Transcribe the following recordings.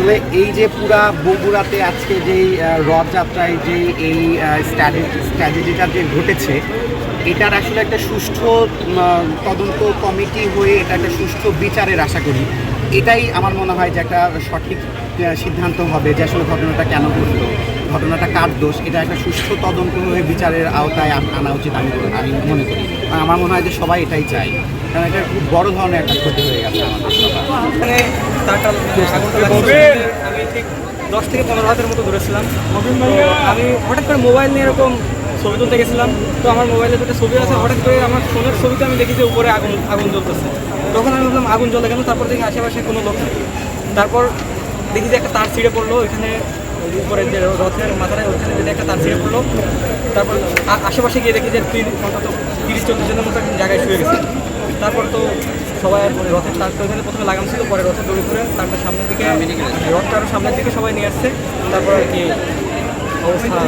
আসলে এই যে পুরা বগুড়াতে আজকে যেই রথযাত্রায় যে এই স্ট্র্যাটেজিটা যে ঘটেছে, এটার আসলে একটা সুষ্ঠ তদন্ত কমিটি হয়ে এটা একটা সুষ্ঠু বিচারের আশা করি। এটাই আমার মনে হয় যে একটা সঠিক সিদ্ধান্ত হবে যে আসলে ঘটনাটা কেন ঘটলো। ঘটনাটা কার দোষ? এটা একটা সুষ্ঠু তদন্ত হয়ে বিচারের আওতায় আন- উচিত আমি আমি মনে করি। আর আমার মনে হয় যে সবাই এটাই চায়। কারণ এটা খুব বড় ধরনের একটা ক্ষতি হয়ে গেছে আমাদের তারটা আমি ঠিক দশ থেকে পনেরো হাতের মতো ধরেছিলাম আমি হঠাৎ করে মোবাইল নিয়ে এরকম ছবি তুলতে গেছিলাম। তো আমার মোবাইলে দুটো ছবি আছে। হঠাৎ করে আমার ফোনের ছবিতে আমি দেখি যে উপরে আগুন আগুন জ্বলতেছে। তখন আমি ভাবলাম আগুন জ্বলে কেন? তারপর দেখি আশেপাশে কোনো লোক নেই। তারপর দেখি যে একটা তার ছিঁড়ে পড়ল। ওইখানে ওই উপরে যে রথের মাথায় ওইখানে যদি একটা তার ছিঁড়ে পড়ল। তারপর আ- আশেপাশে গিয়ে দেখি যে তিরিশ অন্তত তিরিশ চল্লিশ জনের মতো একটা জায়গায় শুয়ে গেছে। তারপর তো সবাই আর রথের তারটা ওখানে প্রথমে লাগাম ছিল পরে রথের দড়ি করে তারটা সামনের দিকে রথটা আরও সামনের দিকে সবাই নিয়ে আসছে। তারপর আর কি অবস্থা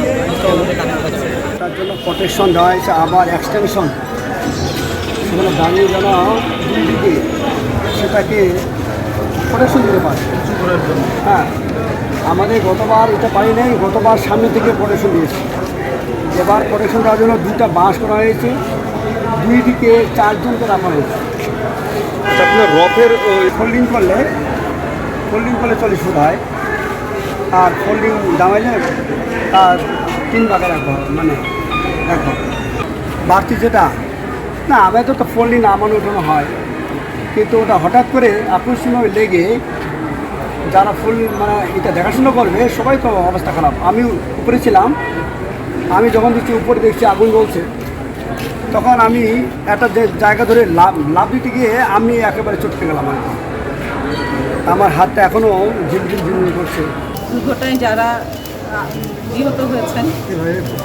তার জন্য প্রোটেকশন দেওয়া হয়েছে আবার এক্সটেনশন সেখানে দাঁড়িয়ে যেন দুই দিকে সেটাকে প্রোটেকশন দিতে পারে। হ্যাঁ। আমাদের গতবার এটা পারি নাই গতবার সামনে থেকে প্রোটেকশন দিয়েছি। এবার প্রোটেকশন দেওয়ার জন্য দুইটা বাঁশ করা হয়েছে দুই দিকে চারজনকে রাখা হয়েছে। আপনার রথের ফোল্ডিং করলে ফোল্ডিং করলে চল্লিশ ফুট হয় আর ফোল্ডিং দামাইলে তার তিন ভাগে রাখব মানে রাখব বাড়তি যেটা না আমাদের তো ফোল্ডিং নামানো উঠানো হয় কিন্তু ওটা হঠাৎ করে আকস্মিকভাবে লেগে যারা ফুল মানে এটা দেখাশোনা করবে সবাই তো অবস্থা খারাপ। আমি উপরে ছিলাম। আমি যখন দেখছি উপরে দেখছি আগুন জ্বলছে তখন আমি একটা জায়গা ধরে লাভ লাভ দিতে গিয়ে আমি একেবারে চটকে গেলাম আর আমার হাতটা এখনও ঝিমঝিম ঝিমঝিম করছে। দুর্ঘটনায় যারা নিহত হয়েছেন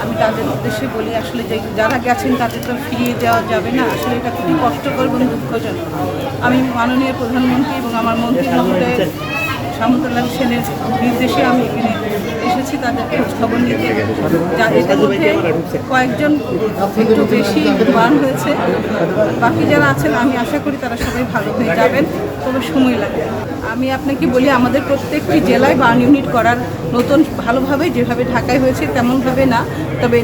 আমি তাদের উদ্দেশ্যে বলি আসলে যে যারা গেছেন তাদের তো ফিরিয়ে দেওয়া যাবে না। আসলে এটা খুবই কষ্টকর এবং দুঃখজনক। আমি মাননীয় প্রধানমন্ত্রী এবং আমার মন্ত্রী মহোদয় সামন্তলাল সেনের নির্দেশে আমি এখানে এসেছি তাদের খোঁজ খবর নিতে। যা এদের মধ্যে কয়েকজন একটু বেশি বান হয়েছে বাকি যারা আছেন আমি আশা করি তারা সবাই ভালো হয়ে যাবেন তবে সময় লাগবে আমি আপনাকে বলি আমাদের প্রত্যেকটি জেলায় বার্ন ইউনিট করার নতুন ভালোভাবে যেভাবে ঢাকায় হয়েছে তেমনভাবে না তবে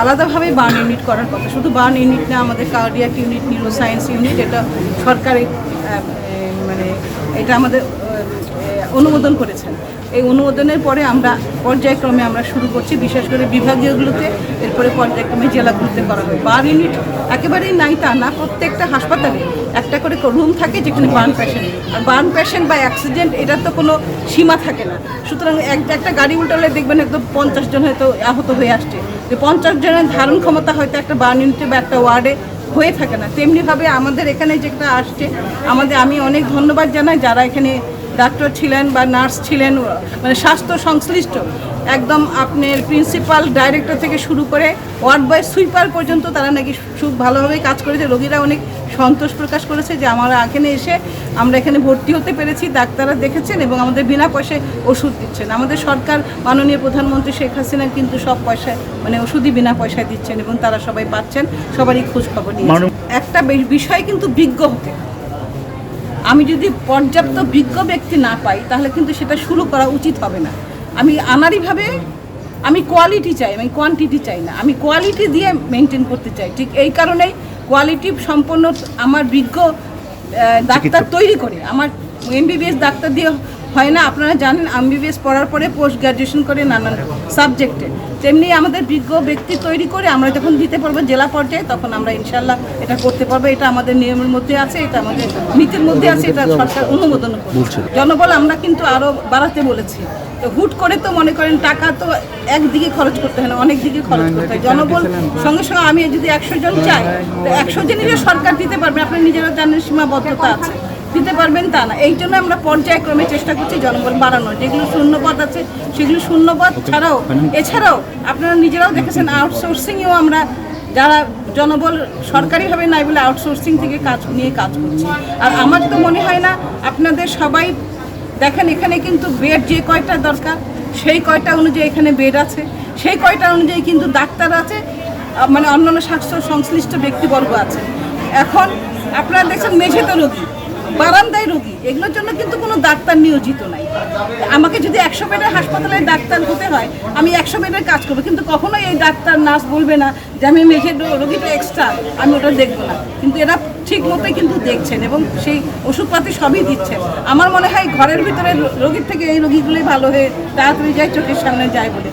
আলাদাভাবে বার্ন ইউনিট করার কথা। শুধু বার্ন ইউনিট না আমাদের cardiac unit neuro science unit এটা সরকারি আহ, মানে এটা আমাদের অনুমোদন করেছেন। এই অনুমোদনের পরে আমরা পর্যায়ক্রমে আমরা শুরু করছি, বিশেষ করে বিভাগীয়গুলোতে, এরপরে পর্যায়ক্রমে জেলাগুলোতে করা হয় বার ইউনিট একেবারেই নাই তা না, প্রত্যেকটা হাসপাতালে একটা করে রুম থাকে যেখানে বার্ন পেশেন্ট। আর বার্ন পেশেন্ট বা অ্যাক্সিডেন্ট, এটার তো কোনো সীমা থাকে না। সুতরাং এক, একটা গাড়ি উল্টালে দেখবেন একদম পঞ্চাশ জন হয়তো আহত হয়ে আসছে। যে পঞ্চাশ জনের ধারণ ক্ষমতা হয়তো একটা বার্ন ইউনিটে বা একটা ওয়ার্ডে হয়ে থাকে না। তেমনিভাবে আমাদের এখানে যেটা আসছে, আমাদের আমি অনেক ধন্যবাদ জানাই যারা এখানে ডাক্তার ছিলেন বা নার্স ছিলেন মানে স্বাস্থ্য সংশ্লিষ্ট একদম আপনার প্রিন্সিপাল ডাইরেক্টর থেকে শুরু করে ওয়ার্ড বয় সুইপার পর্যন্ত তারা নাকি খুব ভালোভাবে কাজ করেছে। রোগীরা অনেক সন্তোষ প্রকাশ করেছে যে আমরা এখানে এসে আমরা এখানে ভর্তি হতে পেরেছি ডাক্তাররা দেখেছেন এবং আমাদের বিনা পয়সায় ওষুধ দিচ্ছেন। আমাদের সরকার মাননীয় প্রধানমন্ত্রী শেখ হাসিনা কিন্তু সব পয়সায় মানে ওষুধই বিনা পয়সায় দিচ্ছেন এবং তারা সবাই পাচ্ছেন সবারই খোঁজ খবর নিয়ে একটা বিষয় কিন্তু বিজ্ঞ হতে। আমি যদি পর্যাপ্ত বিজ্ঞ ব্যক্তি না পাই তাহলে কিন্তু সেটা শুরু করা উচিত হবে না। আমি আনারিভাবে আমি কোয়ালিটি চাই আমি কোয়ান্টিটি চাই না। আমি কোয়ালিটি দিয়ে মেনটেন করতে চাই। ঠিক এই কারণেই কোয়ালিটি সম্পন্ন আমার বিজ্ঞ ডাক্তার তৈরি করে। আমার এমবিবিএস ডাক্তার দিয়ে হয় না আপনারা জানেন এমবিবিএস পড়ার পরে পোস্ট গ্র্যাজুয়েশন করে নানান সাবজেক্টে তেমনি আমাদের বিজ্ঞ ব্যক্তি তৈরি করে আমরা যখন দিতে পারব জেলা পর্যায়ে তখন আমরা ইনশাল্লাহ এটা করতে পারব। এটা আমাদের নিয়মের মধ্যে আছে এটা আমাদের নীতির মধ্যে আছে এটা সরকার অনুমোদন করছে জনবল আমরা কিন্তু আরও বাড়াতে বলেছি। তো হুট করে তো মনে করেন টাকা তো একদিকে খরচ করতে হয় না অনেক দিকে খরচ করতে হয়। জনবল সঙ্গে সঙ্গে আমি যদি একশো জন চাই তো একশো জনই যে সরকার দিতে পারবে। আপনি নিজেরা জানেন সীমাবদ্ধতা আছে। দিতে পারবেন তা না। এই জন্য আমরা পর্যায়ক্রমে চেষ্টা করছি জনবল বাড়ানোর। যেগুলো শূন্যপদ আছে সেগুলো শূন্যপদ ছাড়াও এছাড়াও আপনারা নিজেরাও দেখেছেন আউটসোর্সিংয়েও আমরা যারা জনবল সরকারিভাবে নাই বলে আউটসোর্সিং থেকে কাজ নিয়ে কাজ করছি। আর আমার তো মনে হয় না আপনাদের সবাই দেখেন এখানে কিন্তু বেড যে কয়টা দরকার সেই কয়টা অনুযায়ী এখানে বেড আছে সেই কয়টা অনুযায়ী কিন্তু ডাক্তার আছে মানে অন্যান্য স্বাস্থ্য সংশ্লিষ্ট ব্যক্তিবর্গ আছে। এখন আপনারা দেখছেন মেঝেতে রোগী। বারান্দায় রোগী, এগুলোর জন্য কিন্তু কোনো ডাক্তার নিয়োজিত নাই। আমাকে যদি একশো বেডের হাসপাতালে ডাক্তার হতে হয়, আমি একশো বেডের কাজ করব। কিন্তু কখনোই এই ডাক্তার, নার্স বলবে না যে আমি মেঘের রো- রোগীটা এক্সট্রা আমি ওটা দেখব না। কিন্তু এরা ঠিক মতোই কিন্তু দেখছেন এবং সেই ওষুধপাতি সবই দিচ্ছেন। আমার মনে হয় ঘরের ভিতরে রোগীর থেকে এই রোগীগুলোই ভালো হয়ে তাড়াতাড়ি যায়, চোখের সামনে যায় বলে।